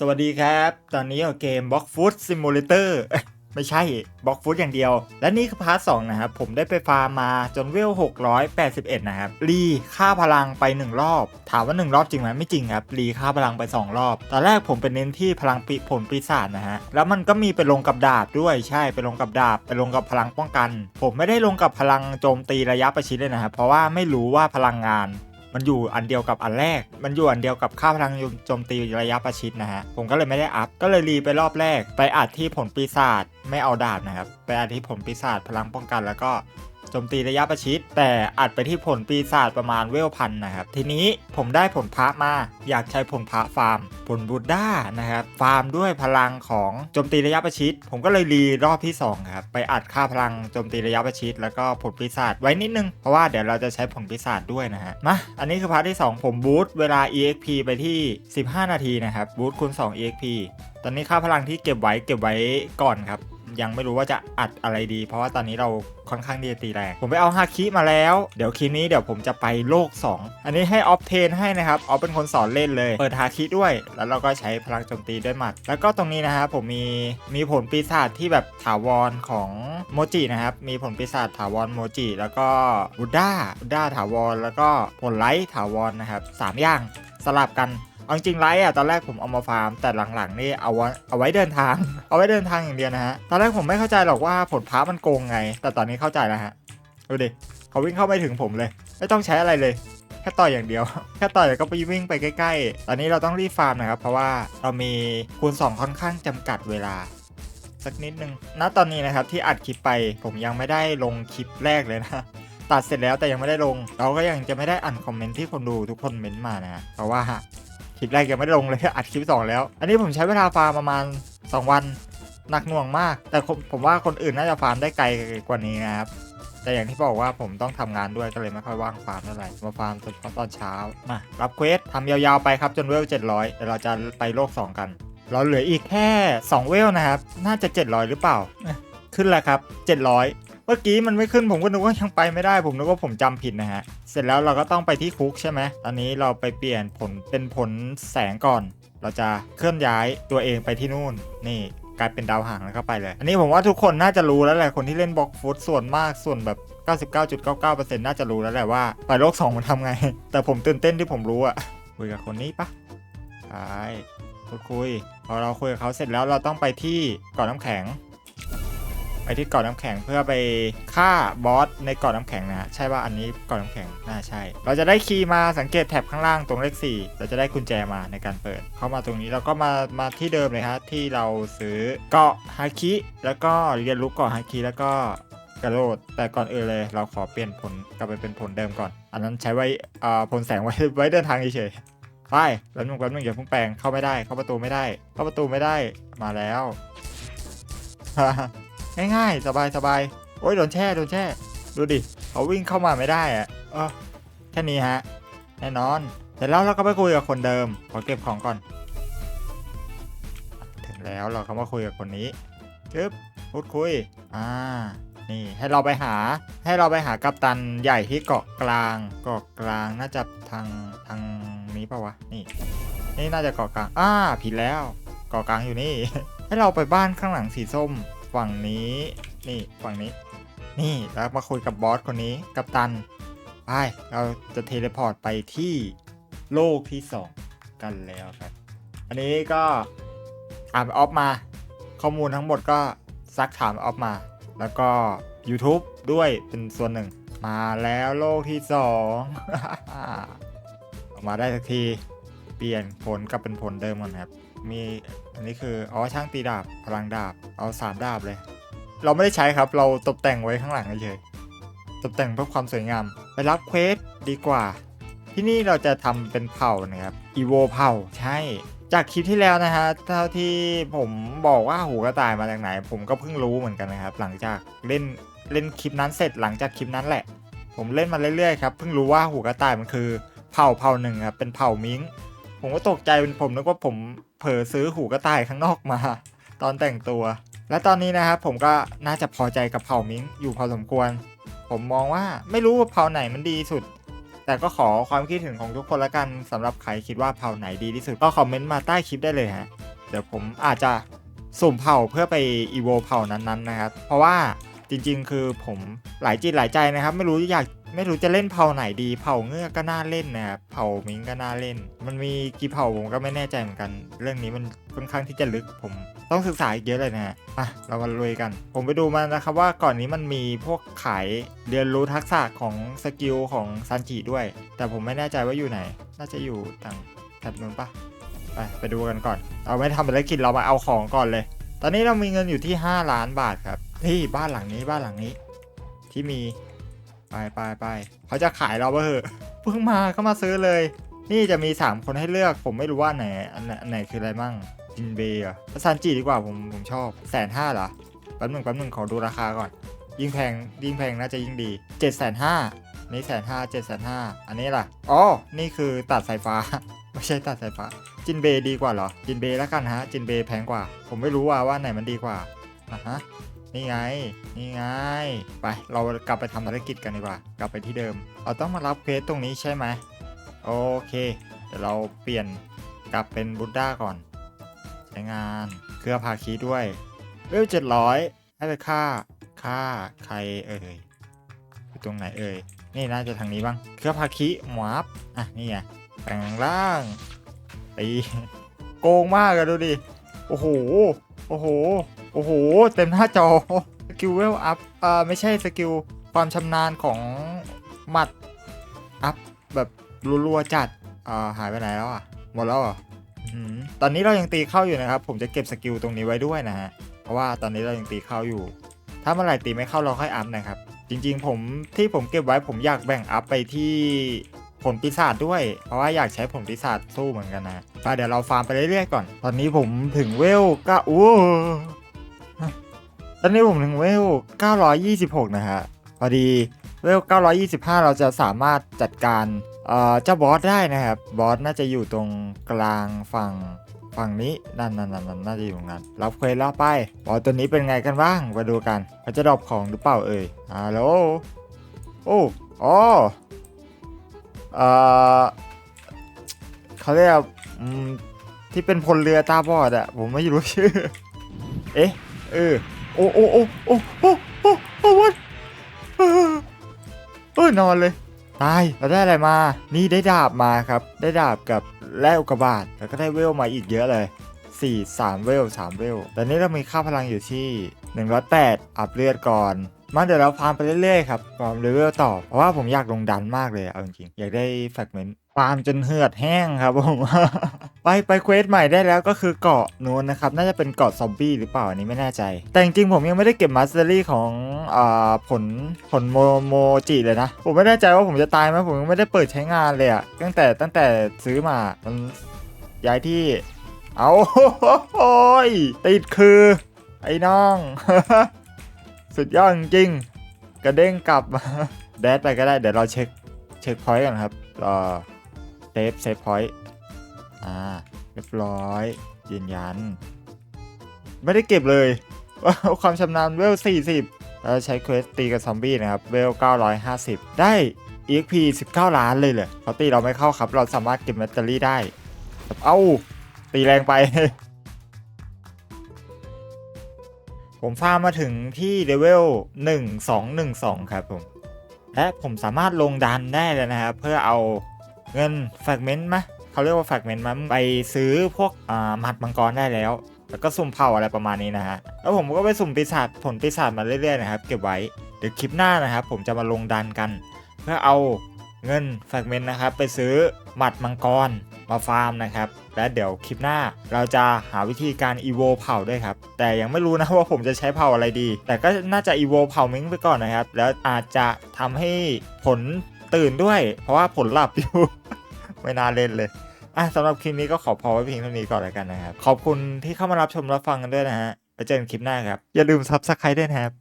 สวัสดีครับ ตอนนี้เกม Box Food Simulator ไม่ใช่ Box Food อย่างเดียว และนี่คือพาร์ทสองนะครับ ผมได้ไปฟาร์มมาจนเวล 681 นะครับ รีค่าพลังไป 1 รอบ ถามว่า 1 รอบจริงไหมไม่จริงครับ รีค่าพลังไป 2 รอบ ตอนแรกผมเป็นเน้นที่พลังปีผลปีศาจนะฮะ แล้วมันก็มีไปลงกับดาบด้วยใช่ไปลงกับดาบ ไปลงกับพลังป้องกัน ผมไม่ได้ลงกับพลังโจมตีระยะประชิดเลยนะครับเพราะว่าไม่รู้ว่าพลังงาน มันอยู่อันเดียวกับอันแรก มันอยู่อันเดียวกับค่าพลังโจมตีระยะประชิดนะฮะ ผมก็เลยไม่ได้อัพ ก็เลยรีไปรอบแรก ไปอัดที่ผลปีศาจไม่เอาดาบนะครับ ไปอัดที่ผลปีศาจพลังป้องกัน แล้วก็โจมตีระยะประชิด แต่อัดไปที่ผลปีศาจประมาณเวลพันนะครับ ทีนี้ผมได้ผลพระมา อยากใช้ผลพระฟาร์ม ผลบูด้านะครับ ฟาร์มด้วยพลังของโจมตีระยะประชิด ผมก็เลยรีรอบที่2ครับ ไปอัดค่าพลังโจมตีระยะประชิด แล้วก็ผลปีศาจไว้นิดนึง เพราะว่าเดี๋ยวเราจะใช้ผลปีศาจด้วยนะฮะ มา อันนี้คือพาร์ทที่ 2 ผมบูตเวลา exp ไปที่ 15 นาทีนะครับ บูตคูณ2 exp ตอนนี้ค่าพลังที่เก็บไว้เก็บไว้ก่อนครับ ยังไม่รู้ว่าจะอัดอะไรดี เพราะว่าตอนนี้เราค่อนข้างดีตีแรง ผมไปเอาฮาคิมาแล้ว เดี๋ยวคลิปนี้เดี๋ยวผมจะไปโลก 2 อันนี้ให้ออฟเทนให้นะครับ ออฟเป็นคนสอนเล่นเลย เปิดฮาคิด้วย แล้วเราก็ใช้พลังโจมตีด้วยหมัด แล้วก็ตรงนี้นะครับผมมีมีผลปีศาจที่แบบถาวรของโมจินะครับ มีผลปีศาจถาวรโมจิ แล้วก็บูด้าบูด้าถาวร แล้วก็ผลไลท์ถาวรนะครับสามอย่างสลับกัน เอาจริงไลท์อะตอนแรกผมเอามาฟาร์ม แต่หลังๆนี่เอาไว้เอาไว้เดินทาง เอาไว้เดินทางอย่างเดียวนะฮะตอนแรกผมไม่เข้าใจหรอกว่าผลพามันโกงไง แต่ตอนนี้เข้าใจแล้วฮะดูดิเขาวิ่งเข้าไม่ถึงผมเลย ไม่ต้องใช้อะไรเลยแค่ต่อยอย่างเดียว แค่ต่อยแล้วก็ไปวิ่งไปใกล้ๆ ตอนนี้เราต้องรีบฟาร์มนะครับ เพราะว่าเรามีคูณ 2 ค่อนข้างจำกัดเวลา สักนิดนึงณตอนนี้นะครับที่อัดคลิปไปผมยังไม่ได้ลงคลิปแรกเลยนะตัดเสร็จแล้วแต่ยังไม่ได้ลง เราก็ยังจะไม่ได้อ่านคอมเมนต์ที่คนดูทุกคนเม้นต์มานะเพราะว่า คลิปแรกยังไม่ได้ลงเลย อัดคลิป2แล้ว อันนี้ผมใช้เวลาฟาร์มประมาณ 2 วันหนักหน่วงมาก แต่ผมว่าคนอื่นน่าจะฟาร์มได้ไกลกว่านี้นะครับ แต่อย่างที่บอกว่าผมต้องทำงานด้วยก็เลยไม่ค่อยว่างฟาร์มเท่าไหร่มาฟาร์มเฉพาะตอนเช้ามารับเควสทำยาวๆไปครับจนเวล 700เดี๋ยวเราจะไปโลก 2 กัน เราเหลืออีกแค่ 2 เวลนะครับ น่าจะ 700 หรือเปล่า ขึ้นแล้วครับ 700 เมื่อกี้มันไม่ขึ้นผมก็นึกว่ายังไปไม่ได้ผมนึกว่าผมจำผิดนะฮะ เสร็จแล้วเราก็ต้องไปที่คุกใช่ไหมตอนนี้เราไปเปลี่ยนผลเป็นผลแสงก่อน เราจะเคลื่อนย้ายตัวเองไปที่นู่นนี่กลายเป็นดาวหางแล้วก็ไปเลย อันนี้ผมว่าทุกคนน่าจะรู้แล้วแหละคนที่เล่นบล็อกฟุตส่วนมากส่วนแบบ 99.99%น่าจะรู้แล้วแหละว่าไปโลก2มันทำไง แต่ผมตื่นเต้นที่ผมรู้อะคุยกับคนนี้ปะใช่คุย พอเราคุยกับเขาเสร็จแล้วเราต้องไปที่เกาะน้ำแข็ง ไปที่เกาะน้ำแข็งเพื่อไปฆ่าบอสในเกาะน้ำแข็งนะ ใช่ว่าอันนี้เกาะน้ำแข็งน่าใช่ เราจะได้คีย์มาสังเกตแถบข้างล่างตรงเลข 4 เราจะได้กุญแจมาในการเปิด เข้ามาตรงนี้เราก็มามาที่เดิมเลยฮะที่เราซื้อเกาะฮาคิแล้วก็เรียนรู้เกาะฮาคิแล้วก็กระโดดแต่ก่อนอื่นเลย เราขอเปลี่ยนผลกลับไปเป็นผลเดิมก่อน อันนั้นใช้ไว้อ่าผลแสงไว้ไว้เดินทางเฉยๆไปแล้วนึงแป๊บนึงอย่าเพิ่งแปลงเข้าไม่ได้ เข้าประตูไม่ได้ เข้าประตูไม่ได้มาแล้ว ง่ายๆ สบายสบายโอ้ยโดนแช่โดนแช่ ดูดิเขาวิ่งเข้ามาไม่ได้อะเออแค่นี้ฮะ แน่นอนเสร็จแล้วเราก็ไปคุยกับคนเดิมขอเก็บของก่อน ถึงแล้วเราก็มาคุยกับคนนี้จึ๊บพูดคุย อ่า นี่ให้เราไปหา ให้เราไปหากัปตันใหญ่ที่เกาะกลาง เกาะกลางน่าจะทางทางนี้ปะวะ นี่ นี่น่าจะเกาะกลาง อ่า ผิดแล้ว เกาะกลางอยู่นี่ ให้เราไปบ้านข้างหลังสีส้ม ฝั่งนี้นี่ฝั่งนี้ นี่แล้วมาคุยกับบอสคนนี้กัปตันไปเราจะเทเลพอร์ตไปที่โลกที่ 2 กันแล้วครับ อันนี้ก็ถามออฟมา ข้อมูลทั้งหมดก็ซักถามออฟมา แล้วก็ YouTube ด้วยเป็นส่วนหนึ่ง มาแล้วโลกที่2ออกมาได้สักที เปลี่ยนผลกลับเป็นผลเดิมก่อนครับ มีอันนี้คืออ๋อช่างตีดาบพลังดาบเอาสามดาบเลย เราไม่ได้ใช้ครับ เราตกแต่งไว้ข้างหลังเฉยตกแต่งเพื่อความสวยงาม ไปรับเควสดีกว่า ที่นี่เราจะทำเป็นเผ่านะครับอีโวเผ่าใช่ จากคลิปที่แล้วนะฮะเท่าที่ผมบอกว่าหูกระต่ายมาจากไหน ผมก็เพิ่งรู้เหมือนกันนะครับ หลังจากเล่นเล่นคลิปนั้นเสร็จหลังจากคลิปนั้นแหละ ผมเล่นมาเรื่อยๆครับเพิ่งรู้ว่าหูกระต่ายมันคือเผ่าเผ่าหนึ่งครับเป็นเผ่ามิ้ง ผมก็ตกใจเป็นผมนึกว่าผมเผลอซื้อหูกระต่ายข้างนอกมา ตอนแต่งตัว และตอนนี้นะครับผมก็น่าจะพอใจกับเผ่ามิงอยู่พอสมควร ผมมองว่าไม่รู้ว่าเผ่าไหนมันดีสุด แต่ก็ขอความคิดเห็นของทุกคนละกันสำหรับใครคิดว่าเผ่าไหนดีที่สุดก็คอมเมนต์มาใต้คลิปได้เลยฮะเดี๋ยวผมอาจจะสุ่มเผ่าเพื่อไปอีโวเผ่านั้นๆนะครับ เพราะว่าจริงๆ คือผมหลายจิตหลายใจนะครับ ไม่รู้อยาก ไม่รู้จะเล่นเผ่าไหนดีเผ่าเงือกก็น่าเล่นนะครับเผ่ามิงก็น่าเล่น มันมีกี่เผ่าผมก็ไม่แน่ใจเหมือนกัน เรื่องนี้มันค่อนข้างที่จะลึกผมต้องศึกษาอีกเยอะเลยนะอะเรามาลุยกัน ผมไปดูมานะครับว่าก่อนนี้มันมีพวกขายเรียนรู้ทักษะของสกิลของซันจิด้วย แต่ผมไม่แน่ใจว่าอยู่ไหน น่าจะอยู่ทางแถบนู้นปะไปไปดูกันก่อน เอาไม่ทำภารกิจเรามาเอาของก่อนเลย ตอนนี้เรามีเงินอยู่ที่ 5 ล้านบาทครับที่บ้านหลังนี้บ้านหลังนี้ ที่มี ไปไปไปเขาจะขายเราเบอร์เพิ่งมาก็มาซื้อเลย นี่จะมี 3 คนให้เลือก ผมไม่รู้ว่าไหนอันไหนนไหนคืออะไรมั่งจินเบย์อะซันจิดีกว่าผมผมชอบแสนห้าเหรอแป๊บหนึ่งแป๊บหนึ่งขอดูราคาก่อน ยิ่งแพงยิ่งแพงน่าจะยิ่งดีเจ็ดแสนห้านี่แสนห้าเจ็ดแสนห้าอันนี้ล่ะอ๋อนี่คือตัดสายฟ้า ไม่ใช่ตัดสายฟ้า จินเบย์ดีกว่าเหรอจินเบย์แล้วกันฮะจินเบย์แพงกว่า ผมไม่รู้ว่าว่าไหนมันดีกว่าอะฮะ นี่ไง นี่ไง ไป เรากลับไปทำภารกิจกันดีกว่า กลับไปที่เดิม เราต้องมารับเควสตรงนี้ใช่ไหม โอเค เดี๋ยวเราเปลี่ยนกลับเป็นบุดด้าก่อน ใช้งาน เครือพาคีด้วยเวลเจ็ดร้อยให้ไปฆ่า ฆ่า ใครเอ่ย อยู่ตรงไหนเอ่ย นี่น่าจะทางนี้บ้าง เครือพาคีหมวับอะ นี่ไงแปลงร่าง ตี โกงมากอะดูดิ โอ้โห โอ้โห โอ้โห เต็มหน้าจอ สกิลเวลอัพ เอ่อ ไม่ใช่สกิลความชำนาญของหมัด อัพ แบบรัวๆจัด อ่า หายไปไหนแล้วอะ หมดแล้วอะตอนนี้เรายังตีเข้าอยู่นะครับ ผมจะเก็บสกิลตรงนี้ไว้ด้วยนะฮะ เพราะว่าตอนนี้เรายังตีเข้าอยู่ ถ้าเมื่อไหร่ตีไม่เข้าเราค่อยอัพนะครับ จริง ๆ ผมที่ผมเก็บไว้ผมอยากแบ่งอัพไปที่ผลปีศาจด้วย เพราะว่าอยากใช้ผลปีศาจสู้เหมือนกันนะไปเดี๋ยวเราฟาร์มไปเรื่อยๆก่อน ตอนนี้ผมถึงเวลก็โอ้ ตอนนี้ผมถึงเวล 926 นะฮะ พอดี เวล 925 เราจะสามารถจัดการเอ่อเจ้าบอสได้นะครับ บอสน่าจะอยู่ตรงกลางฝั่งฝั่งนี้นั่นนั่นนั่นน่าจะอยู่ตรงนั้นรับเควสแล้วไปบอสตัวนี้เป็นไงกันบ้างมาดูกันเขาจะดรอปของหรือเปล่าเอ่ยฮัลโหลโอ้อ๋อเอ่อเขาเรียกที่เป็นพลเรือตาบอดอะผมไม่รู้ชื่อ เอ๊ะเออ โอ้โอ้โอ้โอ้โอ้โอ้โอ้วันเออนอนเลยตายเราได้อะไรมา นี่ได้ดาบมาครับ ได้ดาบกับแร่อุกบาตแล้วก็ได้เวลมาอีกเยอะเลย 4 3 เวล 3 เวลตอนนี้เรามีค่าพลังอยู่ที่ 108 อัพเลือดก่อน มาเดี๋ยวเราฟาร์มไปเรื่อยๆครับฟาร์มเลเวลต่อ เพราะว่าผมอยากลงดันมากเลยเอาจริงๆอยากได้แฟกเมนต์ ฟาร์มจนเหือดแห้งครับผมไปไปเควสใหม่ได้แล้วก็คือเกาะนู้นนะครับ น่าจะเป็นเกาะซอมบี้หรือเปล่าอันนี้ไม่แน่ใจ แต่จริงๆผมยังไม่ได้เก็บมาสเตอรี่ของอ่าผลผลโมโมจิเลยนะ ผมไม่แน่ใจว่าผมจะตายไหมผมยังไม่ได้เปิดใช้งานเลยอะตั้งแต่ตั้งแต่ซื้อมามันย้ายที่ เอาโอ้ยติดคือ ไอ้น้อง สุดยอดจริงกระเด้งกลับมาแดดไปก็ได้เดี๋ยวเราเช็คเช็คพอยต์กันครับรอ เซฟเซฟพอยต์อ่าเรียบร้อย ยืนยัน ไม่ได้เก็บเลยความชำนาญเวล 40เราใช้เควสตีกับซอมบี้นะครับ เวล 950 ได้ EXP 19 ล้านเลยเหรอเขาตีเราไม่เข้าครับ เราสามารถเก็บแบตเตอรี่ได้ เอ้า ตีแรงไป ผมฟาร์มมาถึงที่เลเวล 1212 ครับผม และผมสามารถลงดันได้เลยนะครับ เพื่อเอา เงินแฟกเมนต์มะเขาเรียกว่าแฟกเมนต์มาไปซื้อพวกอ่าหมัดมังกรได้แล้วแล้วก็สุ่มเผ่าอะไรประมาณนี้นะฮะ แล้วผมก็ไปสุ่มปีศาจผลปีศาจมาเรื่อยๆนะครับ เก็บไว้ เดี๋ยวคลิปหน้านะครับ ผมจะมาลงดันกัน เพื่อเอาเงินแฟกเมนต์นะครับ ไปซื้อหมัดมังกรมาฟาร์มนะครับ และเดี๋ยวคลิปหน้าเราจะหาวิธีการอีโวเผ่าด้วยครับ แต่ยังไม่รู้นะว่าผมจะใช้เผ่าอะไรดี แต่ก็น่าจะอีโวเผ่ามิงไปก่อนนะครับ แล้วอาจจะทำให้ผล ตื่นด้วย เพราะว่าผลหลับอยู่ ไม่น่าเล่นเลยอะสำหรับคลิปนี้ก็ขอพอไว้เพียงเท่านี้ก่อนแล้วกันนะครับ ขอบคุณที่เข้ามารับชมรับฟังกันด้วยนะฮะไปเจอกันคลิปหน้าครับ อย่าลืมซับสไครต์ด้วยนะครับ